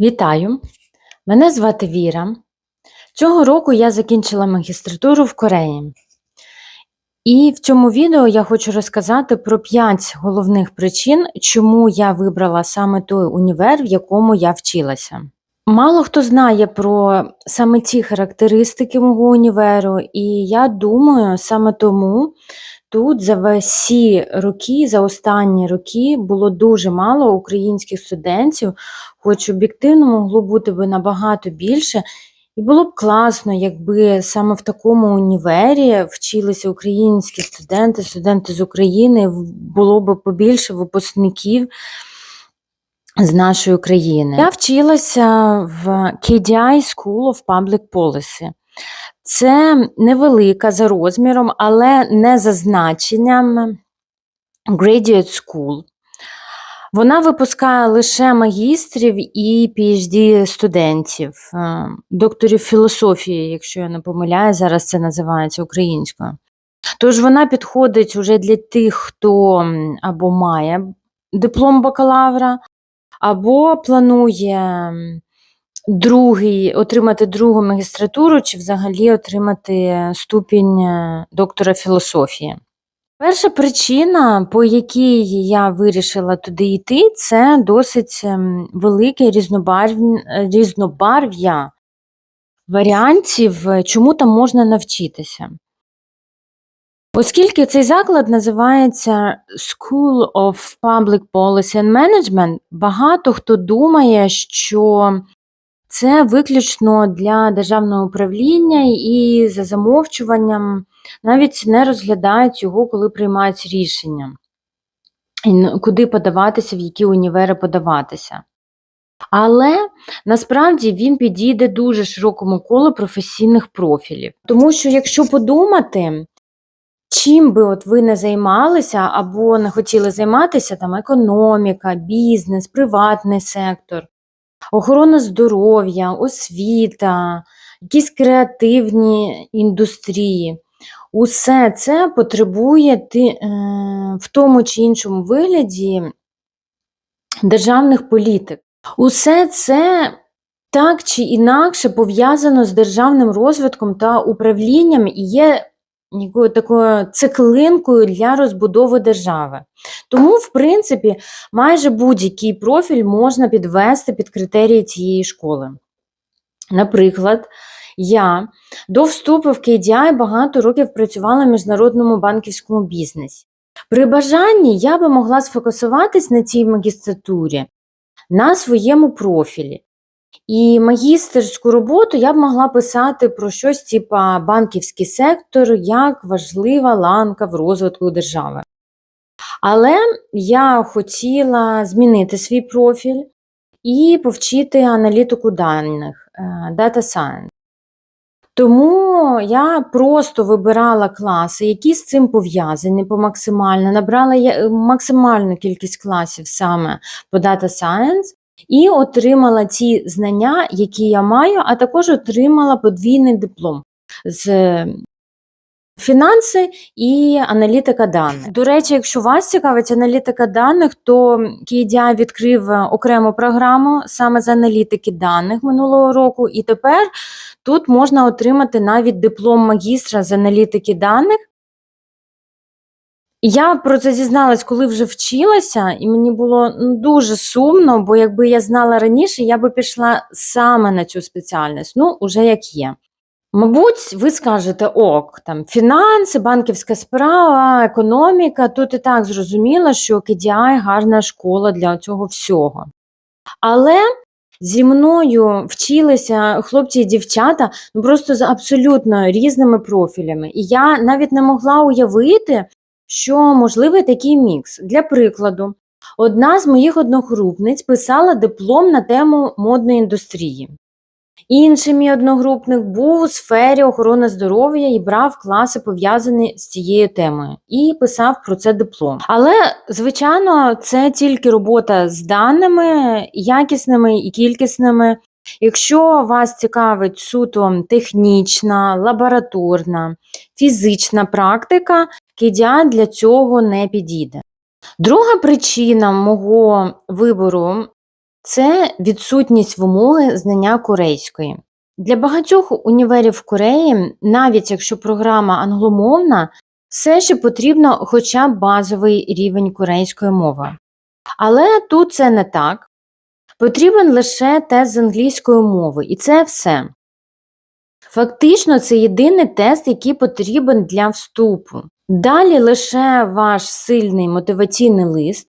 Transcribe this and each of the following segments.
Вітаю! Мене звати Віра. Цього року я закінчила магістратуру в Кореї. І в цьому відео я хочу розказати про 5 головних причин, чому я вибрала саме той універ, в якому я вчилася. Мало хто знає про саме ці характеристики мого універу, і я думаю, саме тому тут за всі роки, за останні роки було дуже мало українських студентів, хоч об'єктивно могло бути би набагато більше. І було б класно, якби саме в такому універі вчилися українські студенти, студенти з України, було б побільше випускників з нашої країни. Я вчилася в KDI School of Public Policy. Це невелика за розміром, але не за значенням Graduate School. Вона випускає лише магістрів і PhD студентів, е, докторів філософії, якщо я не помиляю, зараз це називається українською. Тож вона підходить уже для тих, хто або має диплом бакалавра, або планує другий, отримати другу магістратуру, чи взагалі отримати ступінь е, доктора філософії. Перша причина, по якій я вирішила туди йти, це досить ем, велике різнобарв'я варіантів, е, чому там можна навчитися. Оскільки цей заклад називається School of Public Policy and Management, багато хто думає, що це виключно для державного управління і за замовчуванням навіть не розглядають його, коли приймають рішення, куди подаватися, в які універи подаватися. Але насправді він підійде дуже широкому колу професійних профілів. Тому що, якщо подумати, чим би от ви не займалися або не хотіли займатися, там економіка, бізнес, приватний сектор, охорона здоров'я, освіта, якісь креативні індустрії. Усе це потребує е, в тому чи іншому вигляді державних політик. Усе це так чи інакше пов'язано з державним розвитком та управлінням і є такою циклинкою для розбудови держави. Тому, в принципі, майже будь-який профіль можна підвести під критерії цієї школи. Наприклад, я до вступу в KDI багато років працювала в міжнародному банківському бізнесі. При бажанні я би могла сфокусуватись на цій магістратурі на своєму профілі. І магістерську роботу я б могла писати про щось типа банківський сектор як важлива ланка в розвитку держави. Але я хотіла змінити свій профіль і повчити аналітику даних е, Data Science. Тому я просто вибирала класи, які з цим пов'язані по максимально, набрала максимальну кількість класів саме по Data Science і отримала ті знання, які я маю, а також отримала подвійний диплом з фінанси і аналітика даних. До речі, якщо вас цікавить аналітика даних, то KDI відкрив е, окрему програму саме з аналітики даних минулого року, і тепер тут можна отримати навіть диплом магістра з аналітики даних. Я про це дізналась, коли вже вчилася, і мені було ну, дуже сумно, бо якби я знала раніше, я би пішла саме на цю спеціальність. Ну, уже як є. Мабуть, ви скажете ок, там фінанси, банківська справа, економіка. Тут і так зрозуміло, що KDI гарна школа для цього всього. Але зі мною вчилися хлопці і дівчата ну, просто з абсолютно різними профілями. І я навіть не могла уявити, що можливий такий мікс. Для прикладу, одна з моїх одногрупниць писала диплом на тему модної індустрії. Інший мій одногрупник був у сфері охорони здоров'я і брав класи, пов'язані з цією темою, і писав про це диплом. Але, звичайно, це тільки робота з даними, якісними і кількісними. Якщо вас цікавить суто технічна, лабораторна, фізична практика, KDI для цього не підійде. Друга причина мого вибору це відсутність вимоги знання корейської. Для багатьох універів Кореї, навіть якщо програма англомовна, все ще потрібно хоча б базовий рівень корейської мови. Але тут це не так. Потрібен лише тест з англійської мови, і це все. Фактично, це єдиний тест, який потрібен для вступу. Далі лише ваш сильний мотиваційний лист,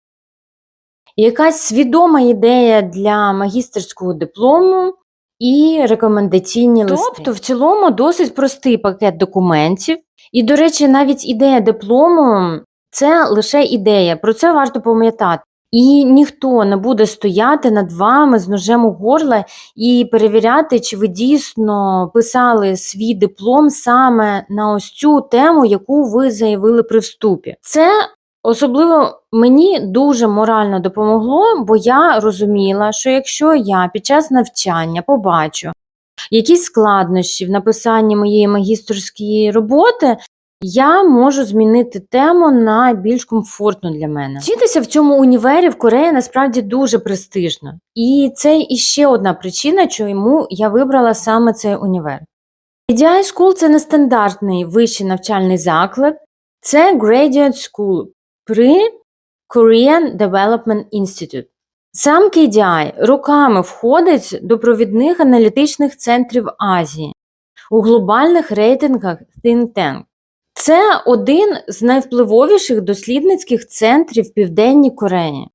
якась свідома ідея для магістерського диплому і рекомендаційні листи. Тобто, в цілому досить простий пакет документів. І, до речі, навіть ідея диплому це лише ідея, про це варто пам'ятати. І ніхто не буде стояти над вами з ножем у горле і перевіряти, чи ви дійсно писали свій диплом саме на ось цю тему, яку ви заявили при вступі. Це особливо мені дуже морально допомогло, бо я розуміла, що якщо я під час навчання побачу якісь складнощі в написанні моєї магістерської роботи, я можу змінити тему на більш комфортну для мене. Вчитися в цьому універі в Кореї насправді дуже престижно. І це іще одна причина, чому я вибрала саме цей універ. KDI School – це нестандартний вищий навчальний заклад, це Graduate School при Korean Development Institute. Сам KDI роками входить до провідних аналітичних центрів Азії у глобальних рейтингах Think Tank. Це один з найвпливовіших дослідницьких центрів в Південній Кореї.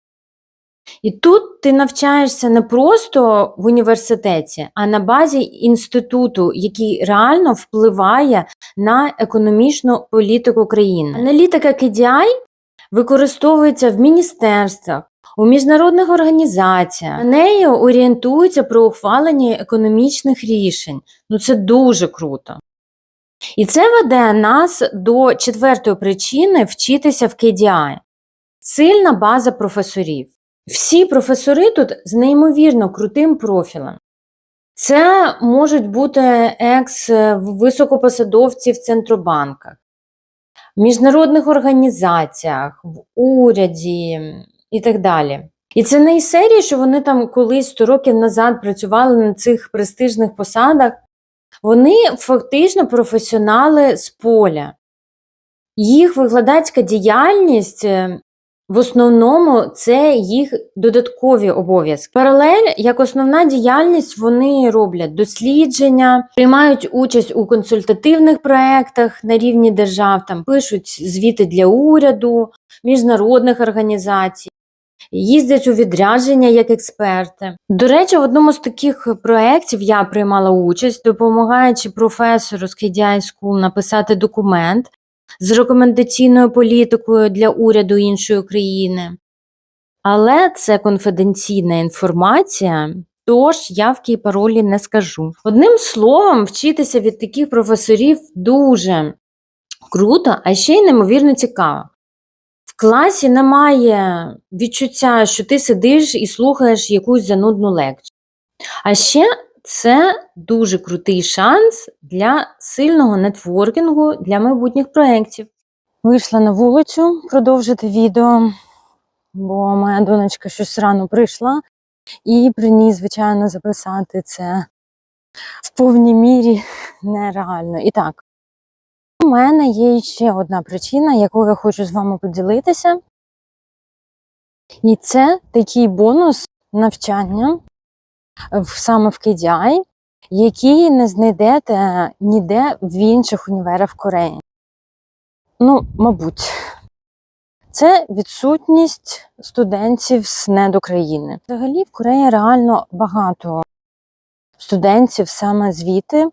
І тут ти навчаєшся не просто в університеті, а на базі інституту, який реально впливає на економічну політику країни. Аналітика KDI використовується в міністерствах, у міжнародних організаціях. На неї орієнтуються при ухваленні економічних рішень. Ну це дуже круто. І це веде нас до четвертої причини вчитися в KDI. Сильна база професорів. Всі професори тут з неймовірно крутим профілем. Це можуть бути екс-високопосадовці в центробанках, міжнародних організаціях, в уряді і так далі. І це не із серії, що вони там колись 100 років назад працювали на цих престижних посадах. Вони фактично професіонали з поля. Їх викладацька діяльність е, в основному це їх додаткові обов'язки. Паралель, як основна діяльність, вони роблять дослідження, приймають участь у консультативних проєктах на рівні держав, там пишуть звіти для уряду, міжнародних організацій. Їздять у відрядження як експерти. До речі, в одному з таких проєктів я приймала участь, допомагаючи професору з KDI School написати документ з рекомендаційною політикою для уряду іншої країни. Але це конфіденційна інформація, тож явки і паролі не скажу. Одним словом, вчитися від таких професорів дуже круто, а ще й неймовірно цікаво. Класі немає відчуття, що ти сидиш і слухаєш якусь занудну лекцію. А ще це дуже крутий шанс для сильного нетворкінгу для майбутніх проєктів. Вийшла на вулицю продовжити відео, бо моя донечка щось рано прийшла, і при ній, звичайно, записати це в повній мірі нереально. І так, у мене є ще одна причина, яку я хочу з вами поділитися. І це такий бонус навчання саме в KDI, який не знайдете ніде в інших універах Кореї. Ну, мабуть, це відсутність студентів з недокраїни. Взагалі в Кореї реально багато студентів саме звідти.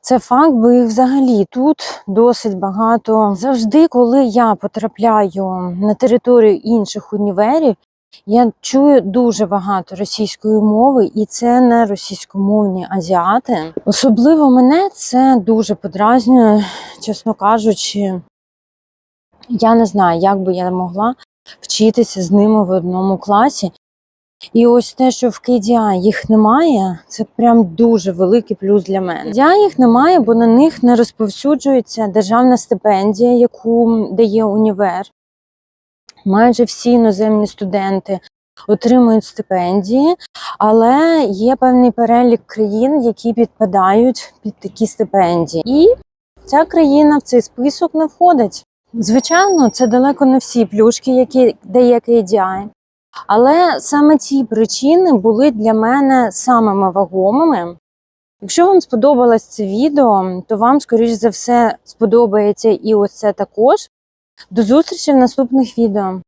Це факт, бо їх взагалі тут досить багато. Завжди, коли я потрапляю на територію інших універів, я чую дуже багато російської мови, і це не російськомовні азіати. Особливо мене це дуже подразнює, чесно кажучи. Я не знаю, як би я могла вчитися з ними в одному класі. І ось те, що в KDI їх немає, це прям дуже великий плюс для мене. KDI їх немає, бо на них не розповсюджується державна стипендія, яку дає універ. Майже всі іноземні студенти отримують стипендії, але є певний перелік країн, які підпадають під такі стипендії. І ця країна в цей список не входить. Звичайно, це далеко не всі плюшки, які дає KDI. Але саме ці причини були для мене самими вагомими. Якщо вам сподобалось це відео, то вам, скоріш за все, сподобається і ось це також. До зустрічі в наступних відео.